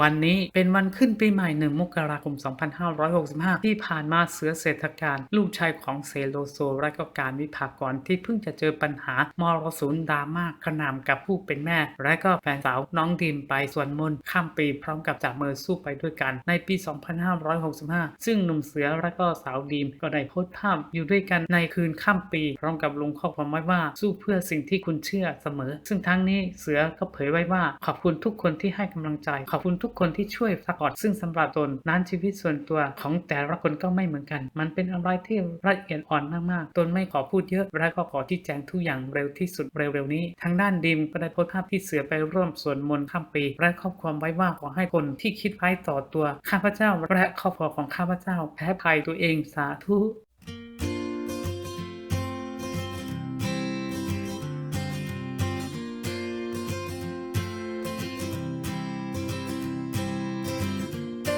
วันนี้เป็นวันขึ้นปีใหม่หนึ่งมกราคม 2565 ที่ผ่านมาเสือเศรษฐการ ลูกชายของเซโลโซและก็การวิภากรที่เพิ่งจะเจอปัญหามรสุมดราม่าขนามกับผู้เป็นแม่ และก็แฟนสาวน้องดิมไปส่วนมนข้ามปีพร้อมกับจับมือสู้ไปด้วยกันในปี 2565 ซึ่งหนุ่มเสือและก็สาวดีมก็ได้โพสต์ภาพอยู่ด้วยกันในคืนข้ามปี พร้อมกับลงข้อความไว้ว่าสู้เพื่อสิ่งที่คุณเชื่อเสมอ ซึ่งทั้งนี้เสือก็เผยไว้ว่าขอบคุณทุกคนที่ให้กำลังใจขอบคุณทุกคนที่ช่วยซัพพอร์ตซึ่งสำหรับตนนั้นชีวิตส่วนตัวของแต่ละคนก็ไม่เหมือนกัน มันเป็นอะไรที่ละเอียดอ่อนมากๆ ตนไม่ขอพูดเยอะ และก็ขอที่แจงทุกอย่างเร็วที่สุดเร็วๆนี้ ทางด้านดิมก็ได้โพสต์ภาพที่เสือไปร่วมสวดมนต์ข้ามปี และข้อบความไว้ว่าขอให้คนที่คิดร้ายต่อตัวข้าพเจ้าและครอบครัวของข้าพเจ้าแพ้ภัยตัวเองสาธุ